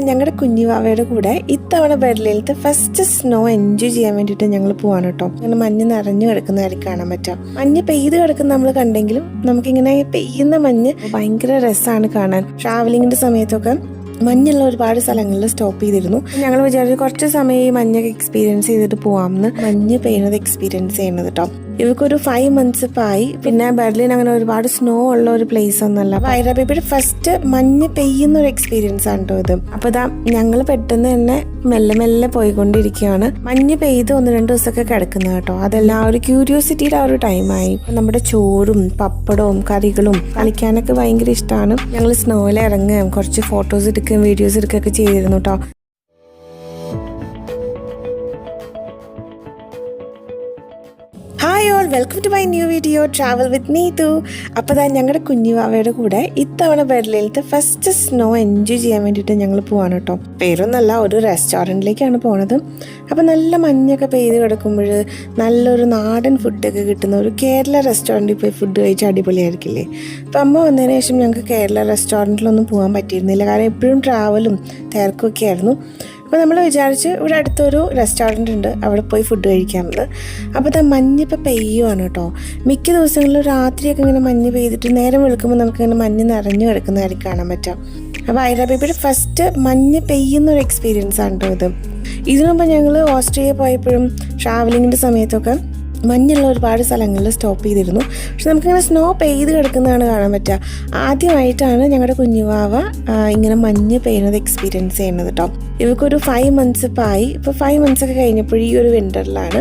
ഞങ്ങളുടെ കുഞ്ഞുവാവയുടെ കൂടെ ഇത്തവണ ബെർലിയിലത്തെ ഫസ്റ്റ് സ്നോ എൻജോയ് ചെയ്യാൻ വേണ്ടിയിട്ട് ഞങ്ങൾ പോവാണ് കേട്ടോ. അങ്ങനെ മഞ്ഞ് നിറഞ്ഞു കിടക്കുന്നതായിരിക്കും കാണാൻ പറ്റാം. മഞ്ഞ് പെയ്ത് കിടക്കുന്ന നമ്മൾ കണ്ടെങ്കിലും നമുക്കിങ്ങനെ പെയ്യുന്ന മഞ്ഞ് ഭയങ്കര രസമാണ് കാണാൻ. ട്രാവലിങ്ങിന്റെ സമയത്തൊക്കെ മഞ്ഞുള്ള ഒരുപാട് സ്ഥലങ്ങളിൽ സ്റ്റോപ്പ് ചെയ്തിരുന്നു. ഞങ്ങൾ വിചാരിച്ചു കുറച്ച് സമയം ഈ മഞ്ഞൊക്കെ എക്സ്പീരിയൻസ് ചെയ്തിട്ട് പോവാമെന്ന് മഞ്ഞ് പെയ്യുന്നത് എക്സ്പീരിയൻസ് ചെയ്യുന്നത് കേട്ടോ ഇവക്കൊരു ഫൈവ് മന്ത്സ് ഇപ്പം ആയി. പിന്നെ ബെർലിൻ അങ്ങനെ ഒരുപാട് സ്നോ ഉള്ള ഒരു പ്ലേസ് ഒന്നല്ല വൈറ ബേബിയുടെ ഫസ്റ്റ് മഞ്ഞ് പെയ്യുന്ന ഒരു എക്സ്പീരിയൻസ് ആണ് കേട്ടോ ഇത്. അപ്പൊ ഇതാ ഞങ്ങൾ പെട്ടെന്ന് തന്നെ മെല്ലെ മെല്ലെ പോയിക്കൊണ്ടിരിക്കുകയാണ്. മഞ്ഞ് പെയ്ത് ഒന്ന് രണ്ട് ദിവസമൊക്കെ കിടക്കുന്നത് കേട്ടോ അതെല്ലാം ഒരു ക്യൂരിയോസിറ്റിയുടെ ആ ഒരു ടൈമായി നമ്മുടെ ചോറും പപ്പടവും കറികളും കളിക്കാനൊക്കെ ഭയങ്കര ഇഷ്ടമാണ് ഞങ്ങൾ സ്നോയിൽ ഇറങ്ങുകയും കുറച്ച് ഫോട്ടോസ് എടുക്കുകയും വീഡിയോസ് എടുക്കുകയൊക്കെ ചെയ്തിരുന്നു കേട്ടോ hi all welcome to my new video travel with Neethu അപ്പോൾ ദാ ഞങ്ങളുടെ കുഞ്ഞുവാവയുടെ കൂടെ ഇത്തവണ ബെർലിയിലത്തെ ഫസ്റ്റ് സ്നോ എൻജോയ് ചെയ്യാൻ വേണ്ടിയിട്ട് ഞങ്ങൾ പോവാണ് കേട്ടോ. പേരൊന്നല്ല ഒരു റെസ്റ്റോറന്റിലേക്കാണ് പോണത്. അപ്പോൾ നല്ല മഞ്ഞൊക്കെ പെയ്ത് കിടക്കുമ്പോൾ നല്ലൊരു നാടൻ ഫുഡൊക്കെ കിട്ടുന്ന ഒരു കേരള റെസ്റ്റോറന്റിൽ പോയി ഫുഡ് കഴിച്ച് അടിപൊളിയായിരിക്കില്ലേ? അപ്പോൾ അമ്മ വന്നതിന് ശേഷം ഞങ്ങൾക്ക് കേരള റെസ്റ്റോറന്റിലൊന്നും പോകാൻ പറ്റിയിരുന്നില്ല. കാരണം എപ്പോഴും ട്രാവലും തിരക്കൊക്കെ ആയിരുന്നു. അപ്പോൾ നമ്മൾ വിചാരിച്ച് ഇവിടെ അടുത്തൊരു റെസ്റ്റോറന്റ് ഉണ്ട്. അവിടെ പോയി ഫുഡ് കഴിക്കാമെന്ന് അപ്പോൾ അത് മഞ്ഞ് ഇപ്പോൾ പെയ്യുവാണ് കേട്ടോ. മിക്ക ദിവസങ്ങളിലും രാത്രിയൊക്കെ ഇങ്ങനെ മഞ്ഞ് പെയ്തിട്ട് നേരം വെളുക്കുമ്പോൾ നമുക്കിങ്ങനെ മഞ്ഞ് നിറഞ്ഞു കിടക്കുന്നതായിരിക്കും കാണാൻ പറ്റാം. അപ്പോൾ ഐറ ബേബിയുടെ ഫസ്റ്റ് മഞ്ഞ് പെയ്യുന്ന ഒരു എക്സ്പീരിയൻസ് ആണ് കേട്ടോ ഇത്. ഇതിനു മുമ്പ് ഞങ്ങൾ ഓസ്ട്രേലിയ പോയപ്പോഴും ട്രാവലിങ്ങിന്റെ സമയത്തൊക്കെ മഞ്ഞുള്ള ഒരുപാട് സ്ഥലങ്ങളിൽ സ്റ്റോപ്പ് ചെയ്തിരുന്നു. പക്ഷെ നമുക്കിങ്ങനെ സ്നോ പെയ്ത് കിടക്കുന്നതാണ് കാണാൻ പറ്റുക. ആദ്യമായിട്ടാണ് ഞങ്ങളുടെ കുഞ്ഞുവാവ ഇങ്ങനെ മഞ്ഞ് പെയ്യുന്നത് എക്സ്പീരിയൻസ് ചെയ്യുന്നത് കേട്ടോ ഇവർക്കൊരു ഫൈവ് മന്ത്സ് ഇപ്പോൾ ആയി. ഇപ്പോൾ ഫൈവ് മന്ത്സ് ഒക്കെ കഴിഞ്ഞപ്പോൾ ഈ ഒരു വിന്ററിലാണ്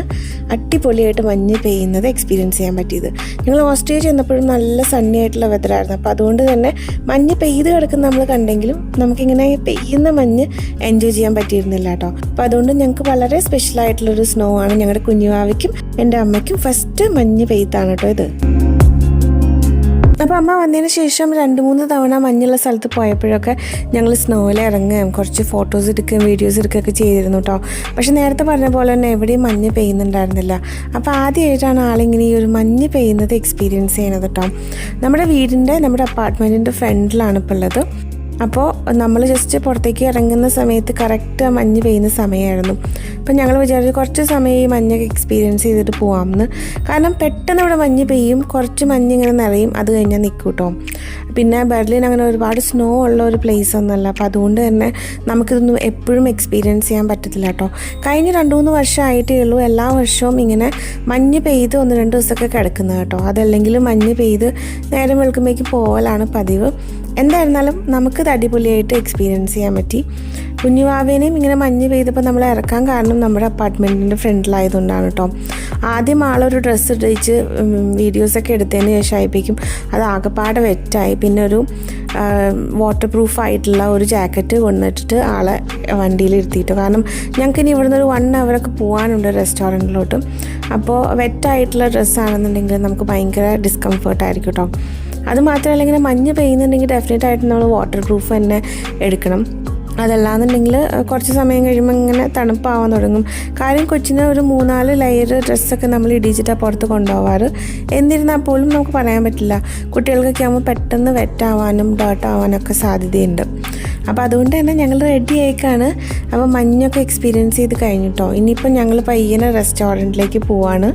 അടിപൊളിയായിട്ട് മഞ്ഞ് പെയ്യുന്നത് എക്സ്പീരിയൻസ് ചെയ്യാൻ പറ്റിയത്. ഞങ്ങൾ ഓസ്ട്രേലിയ ചെന്നപ്പോഴും നല്ല സണ്ണി ആയിട്ടുള്ള വെതറായിരുന്നു അപ്പോൾ അതുകൊണ്ട് തന്നെ മഞ്ഞ് പെയ്ത് കിടക്കുന്ന നമ്മൾ കണ്ടെങ്കിലും നമുക്കിങ്ങനെ പെയ്യുന്ന മഞ്ഞ് എൻജോയ് ചെയ്യാൻ പറ്റിയിരുന്നില്ല കേട്ടോ അപ്പോൾ അതുകൊണ്ട് ഞങ്ങൾക്ക് വളരെ സ്പെഷ്യൽ ആയിട്ടുള്ളൊരു സ്നോ ആണ് ഞങ്ങളുടെ കുഞ്ഞുവാവയ്ക്കും എന്റെ അമ്മയ്ക്കും ഫസ്റ്റ് മഞ്ഞ് പെയ്ത്താണ് കേട്ടോ ഇത്. അപ്പോൾ അമ്മ വന്നതിന് ശേഷം രണ്ട് മൂന്ന് തവണ മഞ്ഞുള്ള സ്ഥലത്ത് പോയപ്പോഴൊക്കെ ഞങ്ങൾ സ്നോയിൽ ഇറങ്ങുകയും കുറച്ച് ഫോട്ടോസ് എടുക്കുകയും വീഡിയോസ് എടുക്കുകയൊക്കെ ചെയ്തിരുന്നു കേട്ടോ പക്ഷെ നേരത്തെ പറഞ്ഞ പോലെ തന്നെ എവിടെയും മഞ്ഞ് പെയ്യുന്നുണ്ടായിരുന്നില്ല. അപ്പോൾ ആദ്യമായിട്ടാണ് ആളിങ്ങനെ ഈ ഒരു മഞ്ഞ് പെയ്യുന്നത് എക്സ്പീരിയൻസ് ചെയ്യണത് കേട്ടോ നമ്മുടെ വീടിന്റെ നമ്മുടെ അപ്പാർട്ട്മെന്റിന്റെ ഫ്രണ്ടിലാണ് ഇപ്പോൾ ഉള്ളത്. അപ്പോൾ നമ്മൾ ജസ്റ്റ് പുറത്തേക്ക് ഇറങ്ങുന്ന സമയത്ത് കറക്റ്റ് മഞ്ഞ് പെയ്യുന്ന സമയമായിരുന്നു അപ്പം ഞങ്ങൾ വിചാരിച്ചു കുറച്ച് സമയം ഈ മഞ്ഞൊക്കെ എക്സ്പീരിയൻസ് ചെയ്തിട്ട് പോകാമെന്ന് കാരണം പെട്ടെന്ന് ഇവിടെ മഞ്ഞ് പെയ്യും കുറച്ച് മഞ്ഞ് ഇങ്ങനെ നിറയും അത് കഴിഞ്ഞാൽ നിൽക്കും കേട്ടോ പിന്നെ ബെർലിൻ അങ്ങനെ ഒരുപാട് സ്നോ ഉള്ള ഒരു പ്ലേസ് ഒന്നുമല്ല. അപ്പോൾ അതുകൊണ്ട് തന്നെ നമുക്കിതൊന്നും എപ്പോഴും എക്സ്പീരിയൻസ് ചെയ്യാൻ പറ്റത്തില്ല കേട്ടോ കഴിഞ്ഞ രണ്ട് മൂന്ന് വർഷമായിട്ടേ ഉള്ളൂ എല്ലാ വർഷവും ഇങ്ങനെ മഞ്ഞ് പെയ്ത് ഒന്ന് രണ്ട് ദിവസമൊക്കെ കിടക്കുന്നത് കേട്ടോ അതല്ലെങ്കിൽ മഞ്ഞ് പെയ്ത് നേരം വെളുക്കുമ്പോഴേക്ക് പോകലാണ് പതിവ്. എന്തായിരുന്നാലും നമുക്കിത് അടിപൊളിയായിട്ട് എക്സ്പീരിയൻസ് ചെയ്യാൻ പറ്റി. കുഞ്ഞുവാവേനെയും ഇങ്ങനെ മഞ്ഞ് പെയ്തപ്പോൾ നമ്മൾ ഇറക്കാൻ കാരണം നമ്മുടെ അപ്പാർട്ട്മെന്റിന്റെ ഫ്രണ്ടിലായതുകൊണ്ടാണ് കേട്ടോ ആദ്യം ആളൊരു ഡ്രസ്സ് ഇടിച്ച് വീഡിയോസൊക്കെ എടുത്തതിന് ശേഷം ആയിപ്പിക്കും അത് ആകെപ്പാടെ വെറ്റായി പിന്നെ ഒരു വാട്ടർ പ്രൂഫ് ആയിട്ടുള്ള ഒരു ജാക്കറ്റ് കൊണ്ടിട്ടിട്ട് ആളെ വണ്ടിയിൽ ഇരുത്തിയിട്ടു. കാരണം ഞങ്ങൾക്ക് ഇനി ഇവിടുന്ന് ഒരു വൺ അവറൊക്കെ പോകാനുണ്ട് റെസ്റ്റോറന്റിലോട്ട് അപ്പോൾ വെറ്റായിട്ടുള്ള ഡ്രസ്സാണെന്നുണ്ടെങ്കിൽ നമുക്ക് ഭയങ്കര ഡിസ്കംഫേർട്ടായിരിക്കും കേട്ടോ അത് മാത്രമല്ല ഇങ്ങനെ മഞ്ഞ് പെയ്യുന്നുണ്ടെങ്കിൽ ഡെഫിനറ്റ് ആയിട്ട് നമ്മൾ വാട്ടർ പ്രൂഫ് തന്നെ എടുക്കണം. അതല്ലാന്നുണ്ടെങ്കിൽ കുറച്ച് സമയം കഴിയുമ്പോൾ ഇങ്ങനെ തണുപ്പാവാൻ തുടങ്ങും. കാര്യം കൊച്ചിന് ഒരു മൂന്നാൽ ലെയർ ഡ്രസ്സൊക്കെ നമ്മൾ ഇടിച്ചിട്ടാണ് പുറത്ത് കൊണ്ടുപോകാറ് എന്നിരുന്നാൽ പോലും നമുക്ക് പറയാൻ പറ്റില്ല. കുട്ടികൾക്കൊക്കെ ആകുമ്പോൾ പെട്ടെന്ന് വെറ്റാവാനും ഡേർട്ടാവാനും ഒക്കെ സാധ്യതയുണ്ട്. അപ്പോൾ അതുകൊണ്ട് തന്നെ ഞങ്ങൾ റെഡി ആയിക്കാണ്. അപ്പോൾ മഞ്ഞൊക്കെ എക്സ്പീരിയൻസ് ചെയ്ത് കഴിഞ്ഞിട്ടോ? ഇനിയിപ്പോൾ ഞങ്ങൾ പയ്യനെ റെസ്റ്റോറന്റിലേക്ക് പോവാണ്.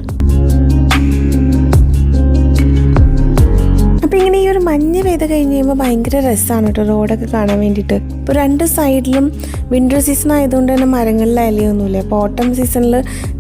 ഒരു മഞ്ഞ് പെയ്ത് കഴിഞ്ഞ് കഴിയുമ്പോൾ ഭയങ്കര രസമാണ് കേട്ടോ റോഡൊക്കെ കാണാൻ വേണ്ടിയിട്ട്. ഇപ്പോൾ രണ്ട് സൈഡിലും വിന്റർ സീസൺ ആയതുകൊണ്ട് തന്നെ മരങ്ങളിൽ ഇലയൊന്നുമില്ല അപ്പോൾ ഓട്ടം സീസണിൽ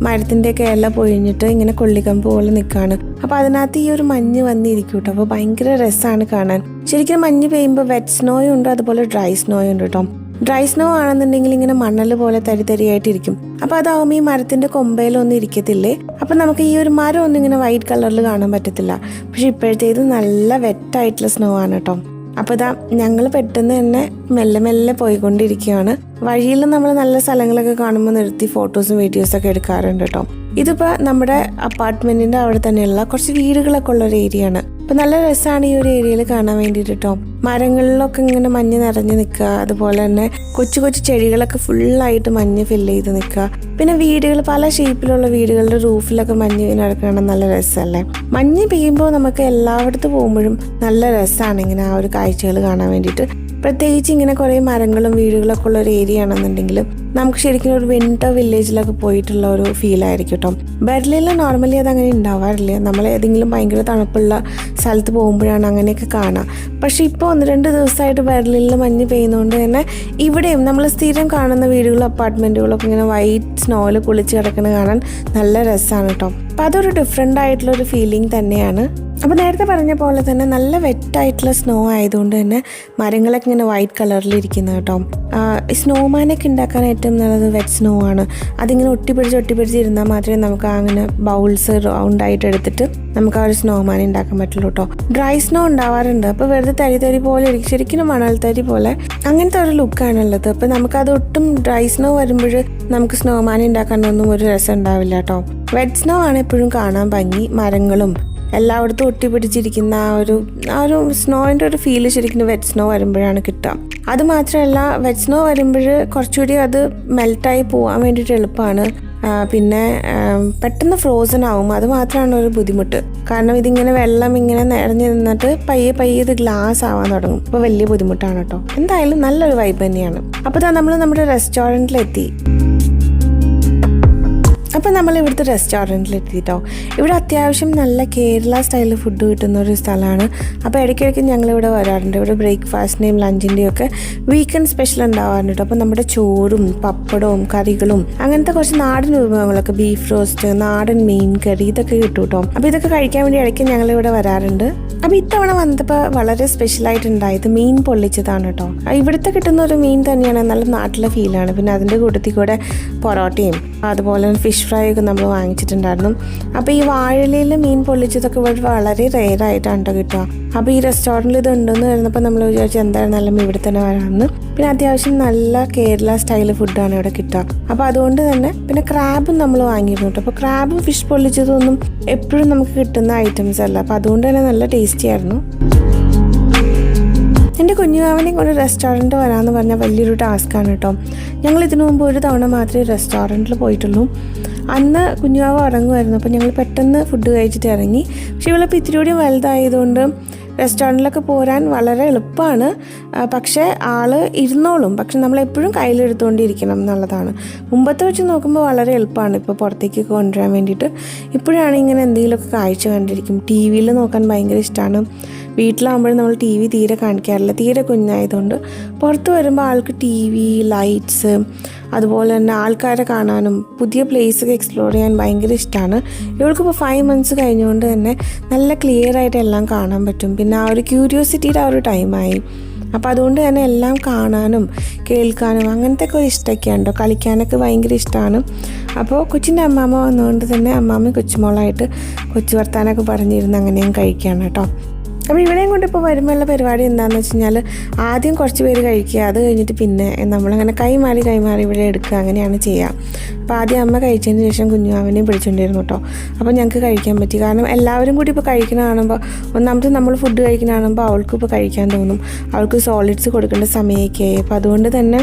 മരത്തിന്റെയൊക്കെ ഇല പൊഴിഞ്ഞിട്ട് ഇങ്ങനെ കൊള്ളിക്കമ്പ് പോലെ നിൽക്കുകയാണ് അപ്പോൾ അതിനകത്ത് ഈ ഒരു മഞ്ഞ് വന്നിരിക്കും കേട്ടോ. അപ്പോൾ ഭയങ്കര രസമാണ് കാണാൻ. ശരിക്കും മഞ്ഞ് പെയ്യുമ്പോൾ വെറ്റ് സ്നോയും ഉണ്ട് അതുപോലെ ഡ്രൈ സ്നോയും ഉണ്ട് കേട്ടോ. ഡ്രൈ സ്നോ ആണെന്നുണ്ടെങ്കിൽ ഇങ്ങനെ മണ്ണൽ പോലെ തരി തരിയായിട്ടിരിക്കും. അപ്പോൾ അതാവുമ്പോൾ ഈ മരത്തിന്റെ കൊമ്പയിലൊന്നും ഇരിക്കത്തില്ലേ? അപ്പോൾ നമുക്ക് ഈ ഒരു മരം ഒന്നും ഇങ്ങനെ വൈറ്റ് കളറിൽ കാണാൻ പറ്റത്തില്ല. പക്ഷെ ഇപ്പോഴത്തേത് നല്ല വെറ്റ് ആയിട്ടുള്ള സ്നോ ആണ് കേട്ടോ അപ്പോൾ ഇതാ ഞങ്ങൾ പെട്ടെന്ന് തന്നെ മെല്ലെ മെല്ലെ പോയിക്കൊണ്ടിരിക്കുകയാണ്. വഴിയിൽ നമ്മൾ നല്ല സ്ഥലങ്ങളൊക്കെ കാണുമ്പോൾ നിർത്തി ഫോട്ടോസും വീഡിയോസും ഒക്കെ എടുക്കാറുണ്ട് കേട്ടോ ഇതിപ്പോൾ നമ്മുടെ അപ്പാർട്ട്മെന്റിന്റെ അവിടെ തന്നെയുള്ള കുറച്ച് വീടുകളൊക്കെ ഉള്ള ഒരു ഏരിയ ആണ്. അപ്പൊ നല്ല രസമാണ് ഈ ഒരു ഏരിയയിൽ കാണാൻ വേണ്ടിയിട്ട് കേട്ടോ മരങ്ങളിലൊക്കെ ഇങ്ങനെ മഞ്ഞ് നിറഞ്ഞു നിൽക്കുക അതുപോലെ തന്നെ കൊച്ചു കൊച്ചു ചെടികളൊക്കെ ഫുള്ളായിട്ട് മഞ്ഞ് ഫില്ല് ചെയ്ത് നിൽക്കുക പിന്നെ വീടുകൾ പല ഷേപ്പിലുള്ള വീടുകളുടെ റൂഫിലൊക്കെ മഞ്ഞ് നടക്കണം നല്ല രസമല്ലേ മഞ്ഞ് പെയ്യുമ്പോൾ നമുക്ക് എല്ലായിടത്ത് പോകുമ്പോഴും നല്ല രസമാണ് ഇങ്ങനെ ആ ഒരു കാഴ്ചകൾ കാണാൻ വേണ്ടിയിട്ട്. പ്രത്യേകിച്ച് ഇങ്ങനെ കുറേ മരങ്ങളും വീടുകളൊക്കെ ഉള്ള ഒരു ഏരിയ ആണെന്നുണ്ടെങ്കിൽ നമുക്ക് ശരിക്കും ഒരു വിന്റർ വില്ലേജിലൊക്കെ പോയിട്ടുള്ള ഒരു ഫീൽ ആയിരിക്കും കേട്ടോ ബെർലിനിൽ നോർമലി അത് അങ്ങനെ ഉണ്ടാവാറില്ല നമ്മൾ ഏതെങ്കിലും ഭയങ്കര തണുപ്പുള്ള സ്ഥലത്ത് പോകുമ്പോഴാണ് അങ്ങനെയൊക്കെ കാണുക പക്ഷേ ഇപ്പോൾ ഒന്ന് രണ്ട് ദിവസമായിട്ട് ബെർലിനിൽ മഞ്ഞ് പെയ്യുന്നതുകൊണ്ട് തന്നെ ഇവിടെയും നമ്മൾ സ്ഥിരം കാണുന്ന വീടുകളും അപ്പാർട്ട്മെന്റുകളൊക്കെ ഇങ്ങനെ വൈറ്റ് സ്നോയിൽ കുളിച്ച് കിടക്കുന്നത് കാണാൻ നല്ല രസമാണ് കേട്ടോ അപ്പോൾ അതൊരു ഡിഫറെന്റ് ആയിട്ടുള്ള ഒരു ഫീലിംഗ് തന്നെയാണ്. അപ്പോൾ നേരത്തെ പറഞ്ഞ പോലെ തന്നെ നല്ല വെറ്റായിട്ടുള്ള സ്നോ ആയതുകൊണ്ട് തന്നെ മരങ്ങളൊക്കെ ഇങ്ങനെ വൈറ്റ് കളറിൽ ഇരിക്കുന്നത് കേട്ടോ. സ്നോമാനൊക്കെ ഉണ്ടാക്കാൻ ഏറ്റവും നല്ലത് വെറ്റ് സ്നോ ആണ്. അതിങ്ങനെ ഒട്ടിപ്പിടിച്ച് ഒട്ടിപ്പിടിച്ച് ഇരുന്നാൽ മാത്രമേ നമുക്ക് അങ്ങനെ ബൗൾസ് റൗണ്ട് ആയിട്ട് എടുത്തിട്ട് നമുക്ക് ആ ഒരു സ്നോമാൻ ഉണ്ടാക്കാൻ പറ്റുള്ളൂ കേട്ടോ. ഡ്രൈ സ്നോ ഉണ്ടാവാറുണ്ട്. അപ്പോൾ വെറുതെ തരി തരി പോലെ ഇരിക്കും. ശരിക്കും മണൽ തരി പോലെ അങ്ങനത്തെ ഒരു ലുക്കാണുള്ളത് അപ്പോൾ നമുക്കത് ഒട്ടും ഡ്രൈ സ്നോ വരുമ്പോൾ നമുക്ക് സ്നോമാൻ ഉണ്ടാക്കാനൊന്നും ഒരു രസം ഉണ്ടാവില്ല കേട്ടോ. വെറ്റ് സ്നോ ആണ് എപ്പോഴും കാണാൻ ഭംഗി. മരങ്ങളും എല്ലായിടത്തും ഒട്ടിപ്പിടിച്ചിരിക്കുന്ന ആ ഒരു ആ ഒരു സ്നോയിന്റെ ഒരു ഫീൽ ശരിക്കും വെറ്റ് സ്നോ വരുമ്പോഴാണ് കിട്ടുക. അത് മാത്രമല്ല വെറ്റ് സ്നോ വരുമ്പോൾ കുറച്ചുകൂടി അത് മെൽറ്റായി പോകാൻ വേണ്ടിയിട്ട് എളുപ്പമാണ്. പിന്നെ പെട്ടെന്ന് ഫ്രോസൺ ആവും. അത് മാത്രമാണ് ഒരു ബുദ്ധിമുട്ട്. കാരണം ഇതിങ്ങനെ വെള്ളം ഇങ്ങനെ നിറഞ്ഞു നിന്നിട്ട് പയ്യെ പയ്യെ ഇത് ഗ്ലാസ് ആവാൻ തുടങ്ങും. അപ്പോൾ വലിയ ബുദ്ധിമുട്ടാണ് കേട്ടോ. എന്തായാലും നല്ലൊരു വൈബ് തന്നെയാണ്. അപ്പോൾ നമ്മൾ നമ്മുടെ റെസ്റ്റോറന്റിലെത്തി അപ്പം നമ്മൾ ഇവിടുത്തെ റെസ്റ്റോറന്റിൽ എത്തിയിട്ടോ ഇവിടെ അത്യാവശ്യം നല്ല കേരള സ്റ്റൈലിൽ ഫുഡ് കിട്ടുന്ന ഒരു സ്ഥലമാണ്. അപ്പോൾ ഇടയ്ക്കിടയ്ക്ക് ഞങ്ങൾ ഇവിടെ വരാറുണ്ട്. ഇവിടെ ബ്രേക്ക്ഫാസ്റ്റിന്റെയും ലഞ്ചിന്റെയും ഒക്കെ വീക്കെൻഡ് സ്പെഷ്യൽ ഉണ്ടാവാറുണ്ട് അപ്പോൾ നമ്മുടെ ചോറും പപ്പടവും കറികളും അങ്ങനത്തെ കുറച്ച് നാടൻ വിഭവങ്ങളൊക്കെ ബീഫ് റോസ്റ്റ് നാടൻ മീൻ കറി ഇതൊക്കെ കിട്ടും കേട്ടോ. അപ്പോൾ ഇതൊക്കെ കഴിക്കാൻ വേണ്ടി ഇടയ്ക്ക് ഞങ്ങൾ ഇവിടെ വരാറുണ്ട്. അപ്പോൾ ഇത്തവണ വന്നപ്പോൾ വളരെ സ്പെഷ്യലായിട്ട് ഉണ്ടായത് മീൻ പൊള്ളിച്ചതാണ് കേട്ടോ. ഇവിടുത്തെ കിട്ടുന്ന ഒരു മീൻ തന്നെയാണ് നല്ല നാട്ടിലെ ഫീലാണ് പിന്നെ അതിന്റെ കൂട്ടത്തിൽ കൂടെ പൊറോട്ടയും അതുപോലെ ഫിഷ് ഫ്രൈ ഒക്കെ നമ്മൾ വാങ്ങിച്ചിട്ടുണ്ടായിരുന്നു. അപ്പോൾ ഈ വാഴയിലയിൽ മീൻ പൊള്ളിച്ചതൊക്കെ ഇവിടെ വളരെ റെയർ ആയിട്ടാണ് കേട്ടോ കിട്ടുക. അപ്പോൾ ഈ റെസ്റ്റോറന്റിൽ ഇത് ഉണ്ടെന്ന് വരുന്നപ്പോൾ നമ്മൾ വിചാരിച്ചു എന്തായിരുന്നാലും ഇവിടെ തന്നെ വരാമെന്ന്. പിന്നെ അത്യാവശ്യം നല്ല കേരള സ്റ്റൈൽ ഫുഡാണ് ഇവിടെ കിട്ടുക. അപ്പോൾ അതുകൊണ്ട് തന്നെ പിന്നെ ക്രാബും നമ്മൾ വാങ്ങിയിരുന്നു കേട്ടോ അപ്പോൾ ക്രാബും ഫിഷ് പൊള്ളിച്ചതൊന്നും എപ്പോഴും നമുക്ക് കിട്ടുന്ന ഐറ്റംസ് അല്ല. അപ്പോൾ അതുകൊണ്ട് തന്നെ നല്ല ടേസ്റ്റി ആയിരുന്നു. എന്റെ കുഞ്ഞുമാവനെ കൊണ്ട് റെസ്റ്റോറന്റ് വരാമെന്ന് പറഞ്ഞാൽ വലിയൊരു ആണ് കേട്ടോ ഞങ്ങൾ ഇതിനു മുമ്പ് ഒരു തവണ മാത്രമേ റെസ്റ്റോറന്റിൽ പോയിട്ടുള്ളൂ. അന്ന് കുഞ്ഞുവാവ് ഉറങ്ങുമായിരുന്നു. അപ്പോൾ ഞങ്ങൾ പെട്ടെന്ന് ഫുഡ് കഴിച്ചിട്ട് ഇറങ്ങി. പക്ഷേ ഇവളിപ്പോൾ ഇത്തിരി കൂടി വലുതായതുകൊണ്ട് റെസ്റ്റോറന്റിലൊക്കെ പോരാൻ വളരെ എളുപ്പമാണ് പക്ഷേ ആൾ ഇരുന്നോളും. പക്ഷെ നമ്മൾ എപ്പോഴും കയ്യിലെടുത്തുകൊണ്ടിരിക്കണം എന്നുള്ളതാണ്. മുമ്പത്തെ വെച്ച് നോക്കുമ്പോൾ വളരെ എളുപ്പമാണ് ഇപ്പോൾ പുറത്തേക്ക് കൊണ്ടുവരാൻ വേണ്ടിയിട്ട്. ഇപ്പോഴാണ് ഇങ്ങനെ എന്തെങ്കിലുമൊക്കെ കാഴ്ച കണ്ടിരിക്കും. ടി വിയിൽ നോക്കാൻ ഭയങ്കര ഇഷ്ടമാണ് വീട്ടിലാകുമ്പോഴും നമ്മൾ ടി വി തീരെ കാണിക്കാറില്ല. തീരെ കുഞ്ഞായതുകൊണ്ട് പുറത്ത് വരുമ്പോൾ ആൾക്ക് ടി വി ലൈറ്റ്സ് അതുപോലെ തന്നെ ആൾക്കാരെ കാണാനും പുതിയ പ്ലേസൊക്കെ എക്സ്പ്ലോർ ചെയ്യാൻ ഭയങ്കര ഇഷ്ടമാണ് ഇവൾക്കിപ്പോൾ ഫൈവ് മന്ത്സ് കഴിഞ്ഞുകൊണ്ട് തന്നെ നല്ല ക്ലിയർ ആയിട്ട് എല്ലാം കാണാൻ പറ്റും. പിന്നെ ആ ഒരു ക്യൂരിയോസിറ്റിയുടെ ആ ഒരു ടൈമായി അപ്പോൾ അതുകൊണ്ട് തന്നെ എല്ലാം കാണാനും കേൾക്കാനും അങ്ങനത്തെ ഒക്കെ ഇഷ്ടമൊക്കെ ഉണ്ടോ? കളിക്കാനൊക്കെ ഭയങ്കര ഇഷ്ടമാണ് അപ്പോൾ കൊച്ചിന്റെ അമ്മാമ്മ വന്നുകൊണ്ട് തന്നെ അമ്മാമ്മ കൊച്ചുമോളായിട്ട് കൊച്ചു വർത്താനൊക്കെ പറഞ്ഞിരുന്ന് അങ്ങനെയും കഴിക്കുകയാണ് കേട്ടോ. അപ്പോൾ ഇവിടെയും കൊണ്ട് ഇപ്പോൾ വരുമ്പോഴുള്ള പരിപാടി എന്താണെന്ന് വെച്ച് കഴിഞ്ഞാൽ ആദ്യം കുറച്ച് പേര് കഴിക്കുക അത് കഴിഞ്ഞിട്ട് പിന്നെ നമ്മളങ്ങനെ കൈമാറി കൈമാറി ഇവിടെ എടുക്കുക അങ്ങനെയാണ് ചെയ്യുക അപ്പോൾ ആദ്യം അമ്മ കഴിച്ചതിന് ശേഷം കുഞ്ഞുമാവനെയും പിടിച്ചുകൊണ്ടിരുന്നു കേട്ടോ. അപ്പോൾ ഞങ്ങൾക്ക് കഴിക്കാൻ പറ്റി. കാരണം എല്ലാവരും കൂടി ഇപ്പോൾ കഴിക്കണ കാണുമ്പോൾ ഒന്നാമത് നമ്മൾ ഫുഡ് കഴിക്കണ കാണുമ്പോൾ അവൾക്ക് ഇപ്പോൾ കഴിക്കാൻ തോന്നും. അവൾക്ക് സോളിഡ്സ് കൊടുക്കേണ്ട സമയമൊക്കെയായി അപ്പോൾ അതുകൊണ്ട് തന്നെ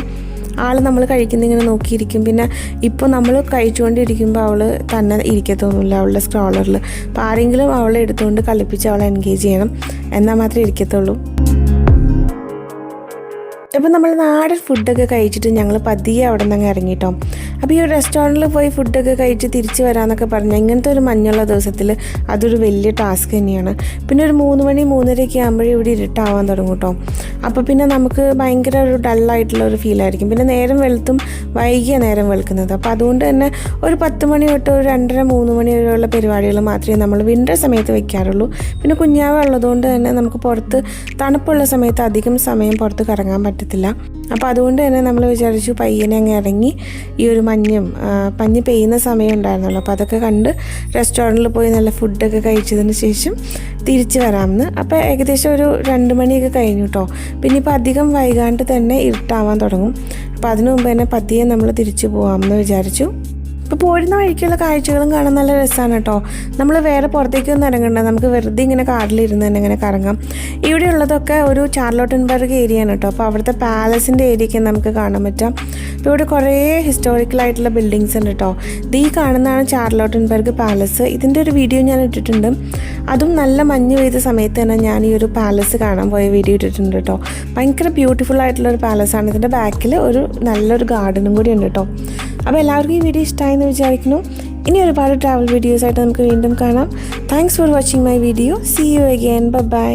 ആൾ നമ്മൾ കഴിക്കുന്ന ഇങ്ങനെ നോക്കിയിരിക്കും. പിന്നെ ഇപ്പോൾ നമ്മൾ കഴിച്ചുകൊണ്ടിരിക്കുമ്പോൾ അവൾ തന്നെ ഇരിക്കത്തൊന്നുമില്ല. അവളുടെ സ്ക്രോളറിൽ അപ്പോൾ ആരെങ്കിലും അവളെ എടുത്തുകൊണ്ട് കളിപ്പിച്ച് അവളെ എൻഗേജ് ചെയ്യണം. എന്നാൽ മാത്രമേ ഇരിക്കത്തുള്ളൂ. ഇപ്പം നമ്മൾ നാടൻ ഫുഡൊക്കെ കഴിച്ചിട്ട് ഞങ്ങൾ പതിയെ അവിടെ നിന്ന് ഇറങ്ങിട്ടോ. അപ്പോൾ ഈ ഒരു റെസ്റ്റോറന്റിൽ പോയി ഫുഡൊക്കെ കഴിച്ച് തിരിച്ച് വരാമെന്നൊക്കെ പറഞ്ഞാൽ ഇങ്ങനത്തെ ഒരു മഞ്ഞുള്ള ദിവസത്തിൽ അതൊരു വലിയ ടാസ്ക് തന്നെയാണ്. പിന്നെ ഒരു മൂന്ന് മണി മൂന്നരയൊക്കെ ആകുമ്പോഴേ ഇവിടെ ഇരുട്ടാവാൻ തുടങ്ങും കേട്ടോ അപ്പോൾ പിന്നെ നമുക്ക് ഭയങ്കര ഒരു ഡള്ളായിട്ടുള്ള ഒരു ഫീലായിരിക്കും പിന്നെ നേരം വെളുത്തും വൈകിയ നേരം വെളുക്കുന്നത്. അപ്പോൾ അതുകൊണ്ട് തന്നെ ഒരു പത്ത് മണി തൊട്ട് ഒരു രണ്ടര മൂന്ന് മണി വരെയുള്ള പരിപാടികൾ മാത്രമേ നമ്മൾ വിന്റർ സമയത്ത് വെക്കാറുള്ളൂ. പിന്നെ കുഞ്ഞാവ ഉള്ളതുകൊണ്ട് തന്നെ നമുക്ക് പുറത്ത് തണുപ്പുള്ള സമയത്ത് അധികം സമയം പുറത്ത് കറങ്ങാൻ പറ്റത്തില്ല. അപ്പോൾ അതുകൊണ്ട് തന്നെ നമ്മൾ വിചാരിച്ചു പയ്യനെ അങ്ങ് ഇറങ്ങി ഈ ഒരു മഞ്ഞും പഞ്ഞ് പെയ്യുന്ന സമയം ഉണ്ടായിരുന്നല്ലോ. അപ്പോൾ അതൊക്കെ കണ്ട് റെസ്റ്റോറന്റിൽ പോയി നല്ല ഫുഡൊക്കെ കഴിച്ചതിന് ശേഷം തിരിച്ചു വരാമെന്ന്. അപ്പോൾ ഏകദേശം ഒരു രണ്ട് മണിയൊക്കെ കഴിഞ്ഞു കേട്ടോ പിന്നെ ഇപ്പോൾ അധികം വൈകാണ്ട് തന്നെ ഇരുട്ടാവാൻ തുടങ്ങും. അപ്പോൾ അതിനു മുമ്പ് തന്നെ പതിയെ നമ്മൾ തിരിച്ചു പോകാമെന്ന് വിചാരിച്ചു. ഇപ്പോൾ പോരുന്ന വഴിക്കുള്ള കാഴ്ചകളും കാണാൻ നല്ല രസമാണ് കേട്ടോ. നമ്മൾ വേറെ പുറത്തേക്കൊന്നും ഇറങ്ങണ്ട. നമുക്ക് വെറുതെ ഇങ്ങനെ കാറിലിരുന്ന് തന്നെ ഇങ്ങനെ കറങ്ങാം. ഇവിടെ ഉള്ളതൊക്കെ ഒരു ചാർലോട്ടൻബർഗ് ഏരിയ ആണ് കേട്ടോ. അപ്പോൾ അവിടുത്തെ പാലസിന്റെ ഏരിയയ്ക്ക് നമുക്ക് കാണാൻ പറ്റാം. അപ്പോൾ ഇവിടെ കുറേ ഹിസ്റ്റോറിക്കൽ ആയിട്ടുള്ള ബിൽഡിങ്സ് ഉണ്ട് കേട്ടോ. ഇത് ഈ കാണുന്നതാണ് ചാർലോട്ടൻബർഗ് പാലസ് ഇതിന്റെ ഒരു വീഡിയോ ഞാൻ ഇട്ടിട്ടുണ്ട്. അതും നല്ല മഞ്ഞ് പെയ്ത സമയത്ത് തന്നെ ഞാൻ ഈ ഒരു പാലസ് കാണാൻ പോയ വീഡിയോ ഇട്ടിട്ടുണ്ട് കേട്ടോ. ഭയങ്കര ബ്യൂട്ടിഫുൾ ആയിട്ടുള്ള ഒരു പാലസാണ് ഇതിന്റെ ബാക്കിൽ ഒരു നല്ലൊരു ഗാർഡനും കൂടി ഉണ്ട് കേട്ടോ. അപ്പോൾ എല്ലാവർക്കും ഈ വീഡിയോ ഇഷ്ടമായെന്ന് വിചാരിക്കുന്നു. ഇനി ഒരുപാട് ട്രാവൽ വീഡിയോസായിട്ട് നമുക്ക് വീണ്ടും കാണാം. Thanks for watching my video see you again bye